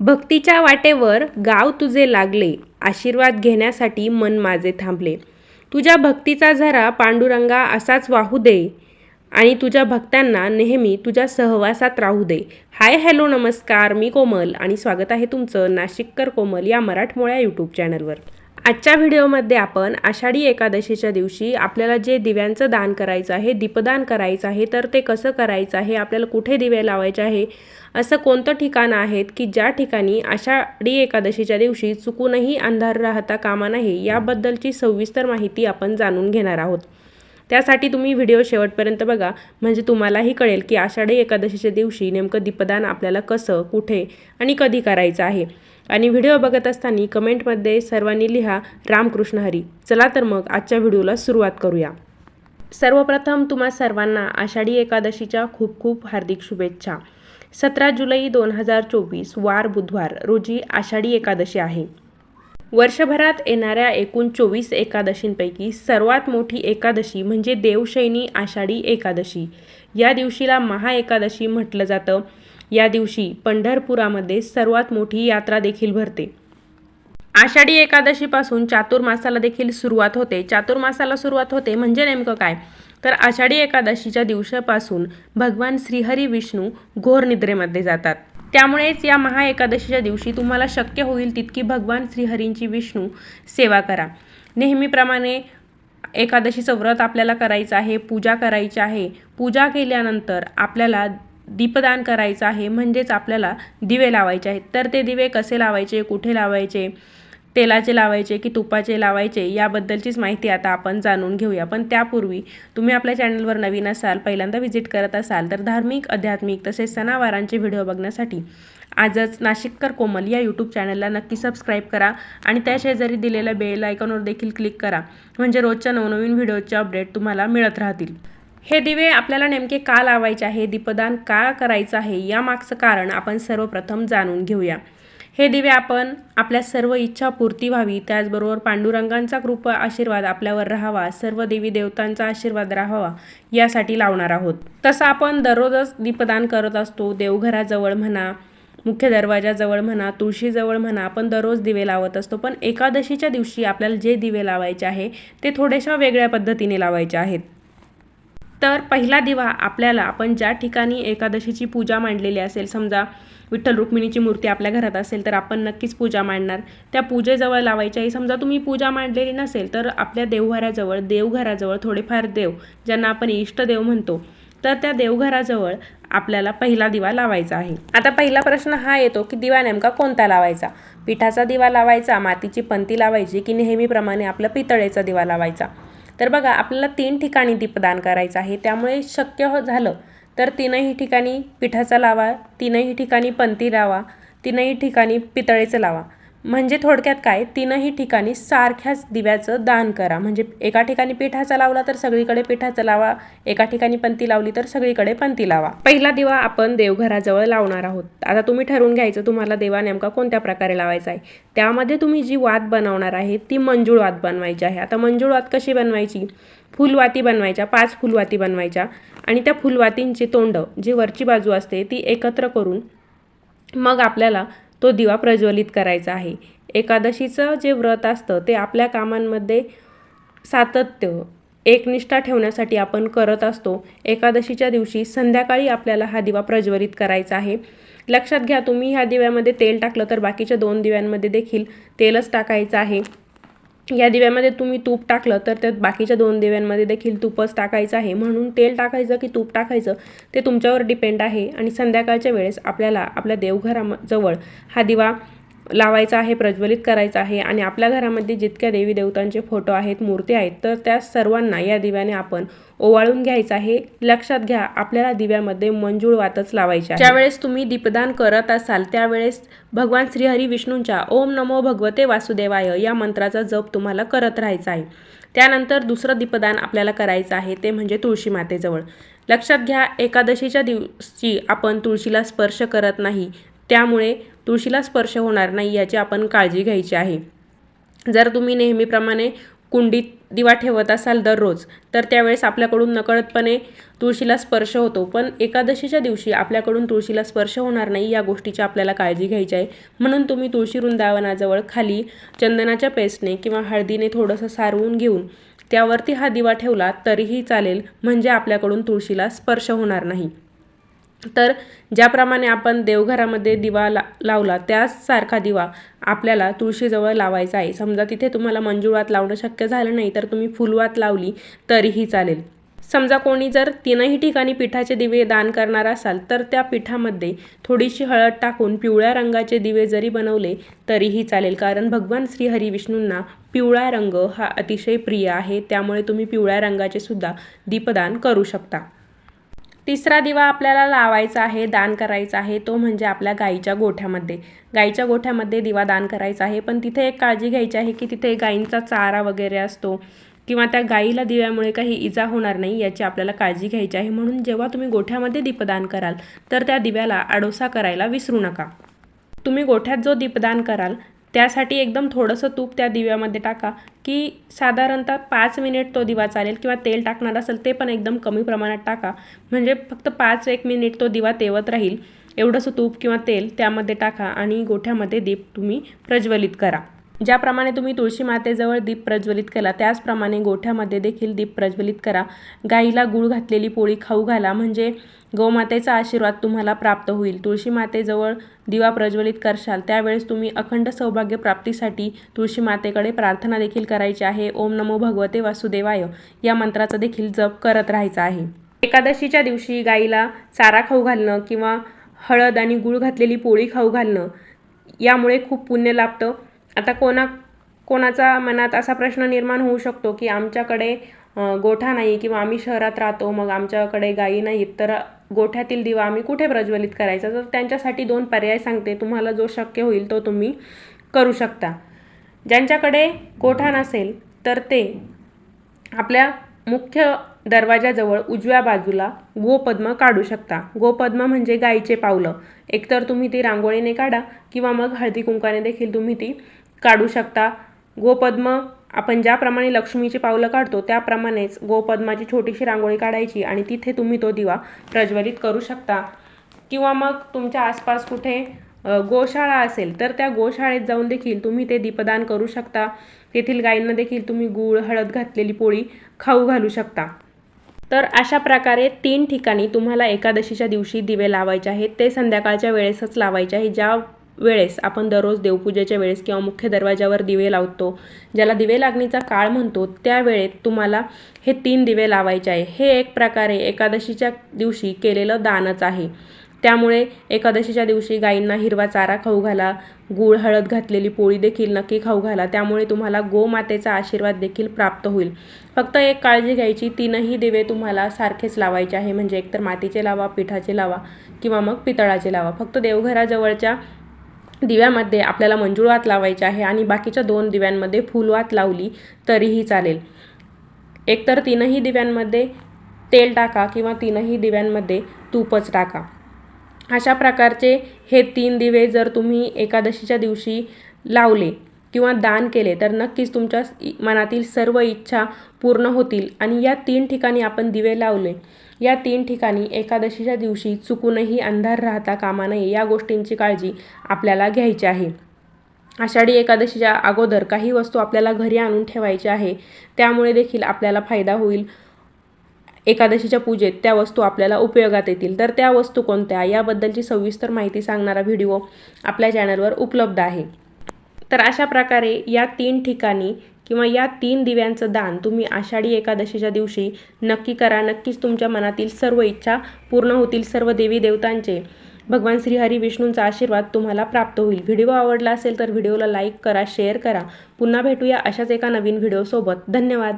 भक्तीच्या वाटेवर गाव तुझे लागले आशीर्वाद घेण्यासाठी मन माझे थांबले. तुझ्या भक्तीचा झरा पांडुरंगा असाच वाहू दे आणि तुझ्या भक्तांना नेहमी तुझ्या सहवासात राहू दे. हाय हॅलो नमस्कार मी कोमल आणि स्वागत आहे तुमचं नाशिककर कोमल या मराठमोळ्या यूट्यूब चॅनलवर आजच्या व्हिडिओमध्ये आपण आषाढी एकादशीच्या दिवशी आपल्याला जे दिव्यांचं दान करायचं आहे दीपदान करायचं आहे तर ते कसं करायचं आहे आपल्याला कुठे दिवे लावायचे आहे असं कोणतं ठिकाण आहेत की ज्या ठिकाणी आषाढी एकादशीच्या दिवशी चुकूनही अंधार राहता कामा नाही याबद्दलची सविस्तर माहिती आपण जाणून घेणार आहोत. त्यासाठी तुम्ही व्हिडिओ शेवटपर्यंत बघा. म्हणजे तुम्हालाही कळेल की आषाढी एकादशीच्या दिवशी नेमकं दीपदान आपल्याला कसं कुठे आणि कधी करायचं आहे. आणि व्हिडिओ बघत असताना कमेंटमध्ये सर्वांनी लिहा रामकृष्ण हरी. चला तर मग आजच्या व्हिडिओला सुरुवात करूया. सर्वप्रथम तुम्हा सर्वांना आषाढी एकादशीच्या खूप खूप हार्दिक शुभेच्छा. सतरा जुलै दोन हजार चोवीस वार बुधवार रोजी आषाढी एकादशी आहे. वर्षभरात येणाऱ्या एकूण चोवीस एकादशींपैकी सर्वात मोठी एकादशी म्हणजे देवशैनी आषाढी एकादशी. या दिवशीला महाएकादशी म्हटलं जातं. या दिवशी पंढरपुरामध्ये सर्वात मोठी यात्रा देखील भरते. आषाढी एकादशीपासून चातुर्मासाला देखील सुरुवात होते. चातुर्मासाला सुरुवात होते म्हणजे नेमकं काय? तर आषाढी एकादशीच्या दिवसापासून भगवान श्रीहरी विष्णू घोर निद्रेमध्ये जातात. त्यामुळेच या महाएकादशीच्या दिवशी तुम्हाला शक्य होईल तितकी भगवान श्रीहरींची विष्णू सेवा करा. नेहमीप्रमाणे एकादशीचं व्रत आपल्याला करायचं आहे पूजा करायची आहे. पूजा केल्यानंतर आपल्याला दीपदान करायचं आहे म्हणजेच आपल्याला दिवे लावायचे आहेत. तर ते दिवे कसे लावायचे कुठे लावायचे? तेलाचे लावायचे की तुपाचे लावायचे याबद्दलचीच माहिती आता आपण जाणून घेऊया. पण त्यापूर्वी तुम्ही आपल्या चॅनलवर नवीन असाल पहिल्यांदा व्हिजिट करत असाल तर धार्मिक आध्यात्मिक तसेच सणावारांचे व्हिडिओ बघण्यासाठी आजच नाशिककर कोमल या यूट्यूब चॅनलला नक्की सबस्क्राईब करा आणि त्या शेजारी दिलेल्या बेल आयकॉनवर देखील क्लिक करा. म्हणजे रोजच्या नवनवीन व्हिडिओचे अपडेट तुम्हाला मिळत राहतील. हे दिवे आपल्याला नेमके का लावायचे आहे दीपदान का करायचं आहे यामागचं कारण आपण सर्वप्रथम जाणून घेऊया. हे दिवे आपण आपल्या सर्व इच्छा पूर्ती व्हावी. त्याचबरोबर पांडुरंगांचा कृपा आशीर्वाद आपल्यावर राहावा. सर्व देवी देवतांचा आशीर्वाद राहावा यासाठी लावणार आहोत. तसं आपण दररोजच दीपदान करत असतो. देवघराजवळ म्हणा मुख्य दरवाजाजवळ म्हणा तुळशीजवळ म्हणा आपण दररोज दिवे लावत असतो. पण एकादशीच्या दिवशी आपल्याला जे दिवे लावायचे आहे ते थोड्याशा वेगळ्या पद्धतीने लावायचे आहेत. तर पहिला दिवा आपल्याला आपण ज्या ठिकाणी एकादशीची पूजा मांडलेली असेल समजा विठ्ठल रुक्मिणीची मूर्ती आपल्या घरात असेल तर आपण नक्कीच पूजा मांडणार. त्या पूजेजवळ लावायची आहे समजा तुम्ही पूजा मांडलेली नसेल तर आपल्या देवघराजवळ देवघराजवळ थोडेफार देव ज्यांना आपण इष्टदेव म्हणतो तर त्या देवघराजवळ आपल्याला पहिला दिवा लावायचा आहे. आता पहिला प्रश्न हा येतो की दिवा नेमका कोणता लावायचा? पिठाचा दिवा लावायचा मातीची पंती लावायची की नेहमीप्रमाणे आपला पितळेचा दिवा लावायचा? तर बघा आपल्याला तीन ठिकाणी दीपदान करायचं आहे. त्यामुळे शक्य हो झालं तर तीनही ठिकाणी पिठाचा लावा तीनही ठिकाणी पंती लावा तीनही ठिकाणी पितळेचं लावा. म्हणजे थोडक्यात काय? तीनही ठिकाणी सारख्याच दिव्याचं दान करा. म्हणजे एका ठिकाणी पिठाचा लावला तर सगळीकडे पिठाचा लावा एका ठिकाणी पंती लावली तर सगळीकडे पंती लावा. पहिला दिवा आपण देवघराजवळ लावणार आहोत. आता तुम्ही ठरवून घ्यायचं तुम्हाला देवा नेमका कोणत्या प्रकारे लावायचा आहे. त्यामध्ये तुम्ही जी वात बनवणार आहे ती मंजूळ वात बनवायची आहे. आता मंजूळ वात कशी बनवायची? फुलवाती बनवायच्या पाच फुलवाती बनवायच्या आणि त्या फुलवातींची तोंड जी वरची बाजू असते ती एकत्र करून मग आपल्याला तो दिवा प्रज्वलित करायचा आहे. एकादशीचं जे व्रत असतं ते आपल्या कामांमध्ये सातत्य एकनिष्ठा ठेवण्यासाठी आपण करत असतो. एकादशीच्या दिवशी संध्याकाळी आपल्याला हा दिवा प्रज्वलित करायचा आहे. लक्षात घ्या तुम्ही ह्या दिव्यामध्ये तेल टाकलं तर बाकीच्या दोन दिव्यांमध्ये देखील तेलच टाकायचं आहे. या दिव्यामध्ये तुम्ही तूप टाकलं तर त्यात बाकीच्या दोन दिव्यांमध्ये देखील तूपच टाकायचं आहे. म्हणून तेल टाकायचं की तूप टाकायचं ते तुमच्यावर डिपेंड आहे. आणि संध्याकाळच्या वेळेस आपल्याला आपल्या देवघराजवळ हा दिवा लावायचा आहे प्रज्वलित करायचा आहे आणि आपल्या घरामध्ये जितक्या देवी देवतांचे फोटो आहेत मूर्ती आहेत तर त्या सर्वांना या दिव्याने आपण ओवाळून घ्यायचं आहे. लक्षात घ्या आपल्याला दिव्यामध्ये मंजूळ वातच लावायचे ज्यावेळेस तुम्ही दीपदान करत असाल त्यावेळेस भगवान श्रीहरी विष्णूंच्या ओम नमो भगवते वासुदेवाय या मंत्राचा जप तुम्हाला करत राहायचा आहे. त्यानंतर दुसरं दीपदान आपल्याला करायचं आहे ते म्हणजे तुळशी मातेजवळ. लक्षात घ्या एकादशीच्या दिवशी आपण तुळशीला स्पर्श करत नाही. त्यामुळे तुळशीला स्पर्श होणार नाही याची आपण काळजी घ्यायची आहे. जर तुम्ही नेहमीप्रमाणे कुंडीत दिवा ठेवत असाल दररोज तर त्यावेळेस आपल्याकडून नकळतपणे तुळशीला स्पर्श होतो. पण एकादशीच्या दिवशी आपल्याकडून तुळशीला स्पर्श होणार नाही या गोष्टीची आपल्याला काळजी घ्यायची आहे. म्हणून तुम्ही तुळशी वृंदावनाजवळ खाली चंदनाच्या पेस्टने किंवा हळदीने थोडंसं सारवून घेऊन त्यावरती हा दिवा ठेवला तरीही चालेल. म्हणजे आपल्याकडून तुळशीला स्पर्श होणार नाही. तर ज्याप्रमाणे आपण देवघरामध्ये दिवा ला लावला त्याचसारखा दिवा आपल्याला तुळशीजवळ लावायचा आहे. समजा तिथे तुम्हाला मंजुळात लावणं शक्य झालं नाही तर तुम्ही फुलवात लावली तरीही चालेल. समजा कोणी जर तीनही ठिकाणी पिठाचे दिवे दान करणार असाल तर त्या पिठामध्ये थोडीशी हळद टाकून पिवळ्या रंगाचे दिवे जरी बनवले तरीही चालेल. कारण भगवान श्री हरी विष्णूंना पिवळा रंग हा अतिशय प्रिय आहे त्यामुळे तुम्ही पिवळ्या रंगाचे सुद्धा दीपदान करू शकता. तिसरा दिवा आपल्याला लावायचा आहे दान करायचा आहे तो म्हणजे आपल्या गाईच्या गोठ्यामध्ये. गाईच्या गोठ्यामध्ये दिवा दान करायचा आहे पण तिथे एक काळजी घ्यायची आहे की तिथे गाईंचा चारा वगैरे असतो किंवा त्या गाईला दिव्यामुळे काही इजा होणार नाही याची आपल्याला काळजी घ्यायची आहे. म्हणून जेव्हा तुम्ही गोठ्यामध्ये दीपदान कराल तर त्या दिव्याला आडोसा करायला विसरू नका. तुम्ही गोठ्यात जो दीपदान कराल त्यासाठी एकदम थोडंसं तूप त्या दिव्यामध्ये टाका की साधारणतः पाच मिनिट तो दिवा चालेल किंवा तेल टाकणार असेल ते पण एकदम कमी प्रमाणात टाका. म्हणजे फक्त पाच एक मिनिट तो दिवा तेवत राहील. एवढंसं तूप किंवा तेल त्यामध्ये टाका आणि गोठ्यामध्ये दीप तुम्ही प्रज्वलित करा. ज्याप्रमाणे तुम्ही तुळशी मातेजवळ दीप प्रज्वलित केला त्याचप्रमाणे गोठ्यामध्ये देखील दीप प्रज्वलित करा. गाईला गूळ घातलेली पोळी खाऊ घाला म्हणजे गोमातेचा आशीर्वाद तुम्हाला प्राप्त होईल. तुळशी मातेजवळ दिवा प्रज्वलित करशाल त्यावेळेस तुम्ही अखंड सौभाग्य प्राप्तीसाठी तुळशी मातेकडे प्रार्थना देखील करायची आहे. ओम नमो भगवते वासुदेवाय या मंत्राचा देखील जप करत राहायचा आहे. एकादशीच्या दिवशी गाईला चारा खाऊ घालणं किंवा हळद आणि गूळ घातलेली पोळी खाऊ घालणं यामुळे खूप पुण्य लाभतं. आता कोणा कोणाचा मनात असा प्रश्न निर्माण होऊ शकतो की आमच्याकडे गोठा नाही किंवा आम्ही शहरात राहतो मग आमच्याकडे गायी नाहीत तर गोठ्यातील दिवा आम्ही कुठे प्रज्वलित करायचा? तर त्यांच्यासाठी दोन पर्याय सांगते. तुम्हाला जो शक्य होईल तो तुम्ही करू शकता. ज्यांच्याकडे गोठा नसेल तर ते आपल्या मुख्य दरवाजाजवळ उजव्या बाजूला गोपद्म काढू शकता. गोपद्म म्हणजे गाईचे पावलं. एकतर तुम्ही ती रांगोळीने काढा किंवा मग हळदी कुंकाने देखील तुम्ही ती काढू शकता. गोपद्म आपण ज्याप्रमाणे लक्ष्मीची पावलं काढतो त्याप्रमाणेच गोपद्माची छोटीशी रांगोळी काढायची आणि तिथे तुम्ही तो दिवा प्रज्वलित करू शकता. किंवा मग तुमच्या आसपास कुठे गोशाळा असेल तर त्या गोशाळेत जाऊन देखील तुम्ही ते दीपदान करू शकता. तेथील गायींना देखील तुम्ही गूळ हळद घातलेली पोळी खाऊ घालू शकता. तर अशा प्रकारे तीन ठिकाणी तुम्हाला एकादशीच्या दिवशी दिवे लावायचे आहेत. ते संध्याकाळच्या वेळेसच लावायचे आहे. ज्या वेळेस आपण दररोज देवपूजेच्या वेळेस किंवा मुख्य दरवाजावर दिवे लावतो ज्याला दिवे लागणीचा काळ म्हणतो त्या वेळेत तुम्हाला हे तीन दिवे लावायचे आहे. हे एक प्रकारे एकादशीच्या दिवशी केलेलं दानच आहे. त्यामुळे एकादशीच्या दिवशी गायींना हिरवा चारा खाऊ घाला गूळ हळद घातलेली पोळी देखील नक्की खाऊ घाला त्यामुळे तुम्हाला गोमातेचा आशीर्वाद देखील प्राप्त होईल. फक्त एक काळजी घ्यायची तीनही दिवे तुम्हाला सारखेच लावायचे आहे. म्हणजे एकतर मातीचे लावा पिठाचे लावा किंवा मग पितळाचे लावा. फक्त देवघराजवळच्या दिव्यामध्ये आपल्याला मंजुळवात लावायचे आहे आणि बाकीच्या दोन दिव्यांमध्ये फुलवात लावली तरीही चालेल. एकतर तीनही दिव्यांमध्ये तेल टाका किंवा तीनही दिव्यांमध्ये तूपच टाका. अशा प्रकारचे हे तीन दिवे जर तुम्ही एकादशीच्या दिवशी लावले किंवा दान केले तर नक्कीच तुमच्या मनातील सर्व इच्छा पूर्ण होतील. आणि या तीन ठिकाणी आपण दिवे लावले. या तीन ठिकाणी एकादशीच्या दिवशी चुकूनही अंधार राहता कामा नये या गोष्टींची काळजी आपल्याला घ्यायची आहे. आषाढी एकादशीच्या अगोदर काही वस्तू आपल्याला घरी आणून ठेवायच्या आहे. त्यामुळे देखील आपल्याला फायदा होईल. एकादशीच्या पूजेत त्या वस्तू आपल्याला उपयोगात येतील. तर त्या वस्तू कोणत्या? याबद्दलची सविस्तर माहिती सांगणारा व्हिडिओ आपल्या चॅनलवर उपलब्ध आहे. तर अशा प्रकारे या तीन ठिकाणी किंवा या तीन दिव्यांचं दान तुम्ही आषाढी एकादशीच्या दिवशी नक्की करा. नक्कीच तुमच्या मनातील सर्व इच्छा पूर्ण होतील. सर्व देवी देवतांचे भगवान श्रीहरी विष्णूंचा आशीर्वाद तुम्हाला प्राप्त होईल. व्हिडिओ आवडला असेल तर व्हिडिओला लाईक करा शेअर करा. पुन्हा भेटूया अशाच एका नवीन व्हिडिओसोबत. धन्यवाद.